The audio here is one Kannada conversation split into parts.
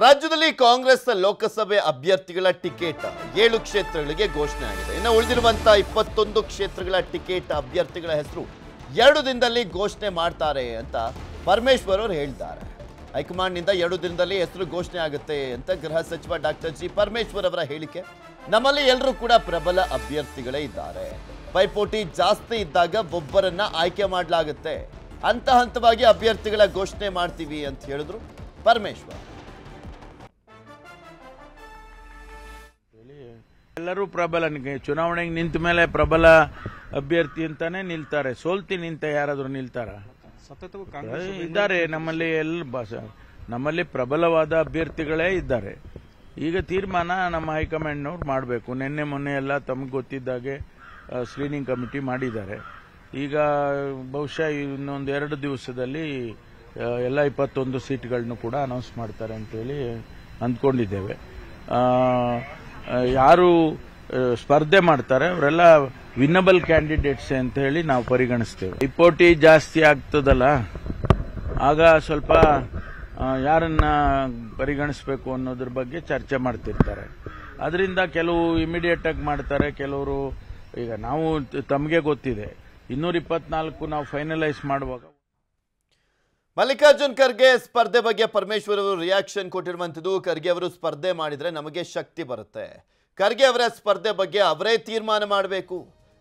ರಾಜ್ಯದಲ್ಲಿ ಕಾಂಗ್ರೆಸ್ ಲೋಕಸಭೆ ಅಭ್ಯರ್ಥಿಗಳ ಟಿಕೆಟ್ ಏಳು ಕ್ಷೇತ್ರಗಳಿಗೆ ಘೋಷಣೆ ಆಗಿದೆ. ಇನ್ನು ಉಳಿದಿರುವಂತಹ ಇಪ್ಪತ್ತೊಂದು ಕ್ಷೇತ್ರಗಳ ಟಿಕೆಟ್ ಅಭ್ಯರ್ಥಿಗಳ ಹೆಸರು ಎರಡು ದಿನದಲ್ಲಿ ಘೋಷಣೆ ಮಾಡ್ತಾರೆ ಅಂತ ಪರಮೇಶ್ವರ್ ಅವರು ಹೇಳಿದ್ದಾರೆ ಹೈಕಮಾಂಡ್ನಿಂದ ಎರಡು ದಿನದಲ್ಲಿ ಹೆಸರು ಘೋಷಣೆ ಆಗುತ್ತೆ ಅಂತ ಗೃಹ ಸಚಿವ ಡಾಕ್ಟರ್ ಜಿ ಪರಮೇಶ್ವರ್ ಅವರ ಹೇಳಿಕೆ. ನಮ್ಮಲ್ಲಿ ಎಲ್ಲರೂ ಕೂಡ ಪ್ರಬಲ ಅಭ್ಯರ್ಥಿಗಳೇ ಇದ್ದಾರೆ. ಪೈಪೋಟಿ ಜಾಸ್ತಿ ಇದ್ದಾಗ ಒಬ್ಬರನ್ನ ಆಯ್ಕೆ ಮಾಡಲಾಗುತ್ತೆ. ಹಂತ ಹಂತವಾಗಿ ಅಭ್ಯರ್ಥಿಗಳ ಘೋಷಣೆ ಮಾಡ್ತೀವಿ ಅಂತ ಹೇಳಿದ್ರು ಪರಮೇಶ್ವರ್. ಎಲ್ಲರೂ ಪ್ರಬಲ. ಚುನಾವಣೆಗೆ ನಿಂತ ಮೇಲೆ ಪ್ರಬಲ ಅಭ್ಯರ್ಥಿ ಅಂತಾನೆ ನಿಲ್ತಾರೆ. ಸೋಲ್ತಿ ನಿಂತ ಯಾರಾದರೂ ನಿಲ್ತಾರ? ಇದ್ದಾರೆ. ನಮ್ಮಲ್ಲಿ ಎಲ್ಲ ನಮ್ಮಲ್ಲಿ ಪ್ರಬಲವಾದ ಅಭ್ಯರ್ಥಿಗಳೇ ಇದ್ದಾರೆ. ಈಗ ತೀರ್ಮಾನ ನಮ್ಮ ಹೈಕಮಾಂಡ್ನವ್ರು ಮಾಡಬೇಕು. ನಿನ್ನೆ ಮೊನ್ನೆ ಎಲ್ಲ ತಮಗೆ ಗೊತ್ತಿದ್ದಾಗೆ ಸ್ಕ್ರೀನಿಂಗ್ ಕಮಿಟಿ ಮಾಡಿದ್ದಾರೆ. ಈಗ ಬಹುಶಃ ಇನ್ನೊಂದು ಎರಡು ದಿವಸದಲ್ಲಿ ಎಲ್ಲ ಇಪ್ಪತ್ತೊಂದು ಸೀಟ್ಗಳನ್ನು ಕೂಡ ಅನೌನ್ಸ್ ಮಾಡ್ತಾರೆ ಅಂತೇಳಿ ಅಂದ್ಕೊಂಡಿದ್ದೇವೆ. ಯಾರು ಸ್ಪರ್ಧೆ ಮಾಡ್ತಾರೆ, ಅವರೆಲ್ಲ ವಿನ್ನಬಲ್ ಕ್ಯಾಂಡಿಡೇಟ್ಸ್ ಅಂತ ಹೇಳಿ ನಾವು ಪರಿಗಣಿಸ್ತೇವೆ. ಪೈಪೋಟಿ ಜಾಸ್ತಿ ಆಗ್ತದಲ್ಲ, ಆಗ ಸ್ವಲ್ಪ ಯಾರನ್ನ ಪರಿಗಣಿಸಬೇಕು ಅನ್ನೋದ್ರ ಬಗ್ಗೆ ಚರ್ಚೆ ಮಾಡ್ತಿರ್ತಾರೆ. ಅದರಿಂದ ಕೆಲವು ಇಮಿಡಿಯೇಟ್ ಆಗಿ ಮಾಡ್ತಾರೆ, ಕೆಲವರು, ಈಗ ನಾವು ತಮಗೆ ಗೊತ್ತಿದೆ. ಇನ್ನೂರ ನಾವು ಫೈನಲೈಸ್ ಮಾಡುವಾಗ ಮಲ್ಲಿಕಾರ್ಜುನ್ ಖರ್ಗೆ ಸ್ಪರ್ಧೆ ಬಗ್ಗೆ ಪರಮೇಶ್ವರ್ ಅವರು ರಿಯಾಕ್ಷನ್ ಕೊಟ್ಟಿರುವಂಥದ್ದು, ಖರ್ಗೆ ಅವರು ಸ್ಪರ್ಧೆ ಮಾಡಿದ್ರೆ ನಮಗೆ ಶಕ್ತಿ ಬರುತ್ತೆ. ಖರ್ಗೆ ಅವರ ಸ್ಪರ್ಧೆ ಬಗ್ಗೆ ಅವರೇ ತೀರ್ಮಾನ ಮಾಡಬೇಕು.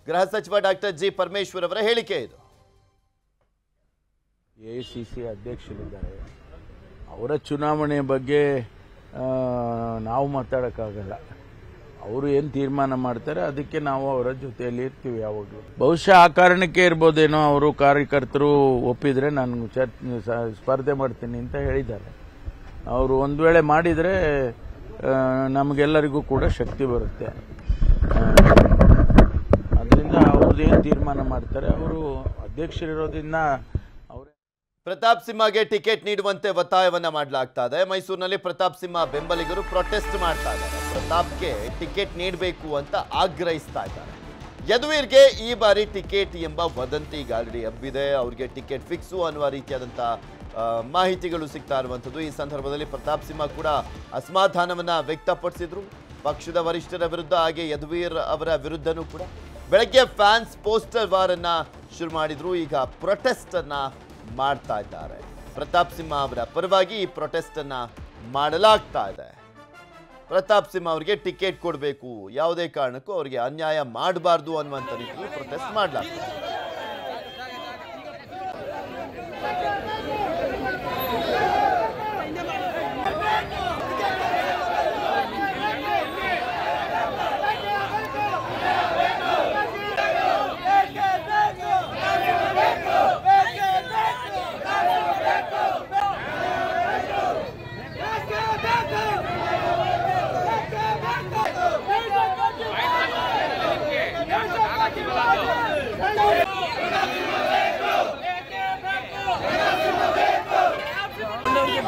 ಗೃಹ ಸಚಿವ ಡಾಕ್ಟರ್ ಜಿ ಪರಮೇಶ್ವರ್ ಅವರ ಹೇಳಿಕೆ ಇದು. ಎಐಸಿಸಿ ಅಧ್ಯಕ್ಷರಿದ್ದಾರೆ. ಅವರ ಚುನಾವಣೆ ಬಗ್ಗೆ ನಾವು ಮಾತಾಡೋಕ್ಕಾಗಲ್ಲ. ಅವರು ಏನು ತೀರ್ಮಾನ ಮಾಡ್ತಾರೆ, ಅದಕ್ಕೆ ನಾವು ಅವರ ಜೊತೆಯಲ್ಲಿ ಇರ್ತೀವಿ ಯಾವಾಗಲೂ. ಬಹುಶಃ ಆ ಕಾರಣಕ್ಕೆ ಇರ್ಬೋದೇನೋ ಅವರು ಕಾರ್ಯಕರ್ತರು ಒಪ್ಪಿದ್ರೆ ನಾನು ಸ್ಪರ್ಧೆ ಮಾಡ್ತೀನಿ ಅಂತ ಹೇಳಿದ್ದಾರೆ. ಅವರು ಒಂದು ವೇಳೆ ಮಾಡಿದರೆ ನಮಗೆಲ್ಲರಿಗೂ ಕೂಡ ಶಕ್ತಿ ಬರುತ್ತೆ. ಅದರಿಂದ ಅವ್ರದ್ದು ಏನು ತೀರ್ಮಾನ ಮಾಡ್ತಾರೆ, ಅವರು ಅಧ್ಯಕ್ಷರಿರೋದ್ರಿಂದ ಪ್ರತಾಪ್ ಸಿಂಹಗೆ ಟಿಕೆಟ್ ನೀಡುವಂತೆ ಒತ್ತಾಯವನ್ನ ಮಾಡಲಾಗ್ತಾ ಇದೆ ಮೈಸೂರಿನಲ್ಲಿ ಪ್ರತಾಪ್ ಸಿಂಹ ಬೆಂಬಲಿಗರು ಪ್ರೊಟೆಸ್ಟ್ ಮಾಡ್ತಾ ಇದ್ದಾರೆ. ಪ್ರತಾಪ್ಗೆ ಟಿಕೆಟ್ ನೀಡಬೇಕು ಅಂತ ಆಗ್ರಹಿಸ್ತಾ ಇದ್ದಾರೆ. ಯದುವೀರ್ಗೆ ಈ ಬಾರಿ ಟಿಕೆಟ್ ಎಂಬ ವದಂತಿ ಗಾಳಿ ಹಬ್ಬಿದೆ. ಅವ್ರಿಗೆ ಟಿಕೆಟ್ ಫಿಕ್ಸು ಅನ್ನುವ ರೀತಿಯಾದಂಥ ಮಾಹಿತಿಗಳು ಸಿಗ್ತಾ ಇರುವಂಥದ್ದು. ಈ ಸಂದರ್ಭದಲ್ಲಿ ಪ್ರತಾಪ್ ಸಿಂಹ ಕೂಡ ಅಸಮಾಧಾನವನ್ನ ವ್ಯಕ್ತಪಡಿಸಿದ್ರು. ಪಕ್ಷದ ವರಿಷ್ಠರ ವಿರುದ್ಧ, ಹಾಗೆ ಯದುವೀರ್ ಅವರ ವಿರುದ್ಧನೂ ಕೂಡ. ಬೆಳಗ್ಗೆ ಫ್ಯಾನ್ಸ್ ಪೋಸ್ಟರ್ ವಾರನ್ನ ಶುರು ಮಾಡಿದ್ರು. ಈಗ ಪ್ರೊಟೆಸ್ಟ್ ಅನ್ನ ಮಾಡ್ತಾ ಇದ್ದಾರೆ. ಪ್ರತಾಪ್ ಸಿಂಹ ಅವರ ಪರವಾಗಿ ಈ ಪ್ರೊಟೆಸ್ಟ್ ಅನ್ನ ಮಾಡಲಾಗ್ತಾ ಇದೆ. ಪ್ರತಾಪ್ ಸಿಂಹ ಅವರಿಗೆ ಟಿಕೆಟ್ ಕೊಡಬೇಕು. ಯಾವುದೇ ಕಾರಣಕ್ಕೂ ಅವರಿಗೆ ಅನ್ಯಾಯ ಮಾಡಬಾರ್ದು ಅನ್ನುವಂಥ ರೀತಿಯಲ್ಲಿ ಪ್ರೊಟೆಸ್ಟ್ ಮಾಡಲಾಗ್ತಾ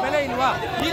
ಬೆಲೆ ಇಲ್ವಾ ಈ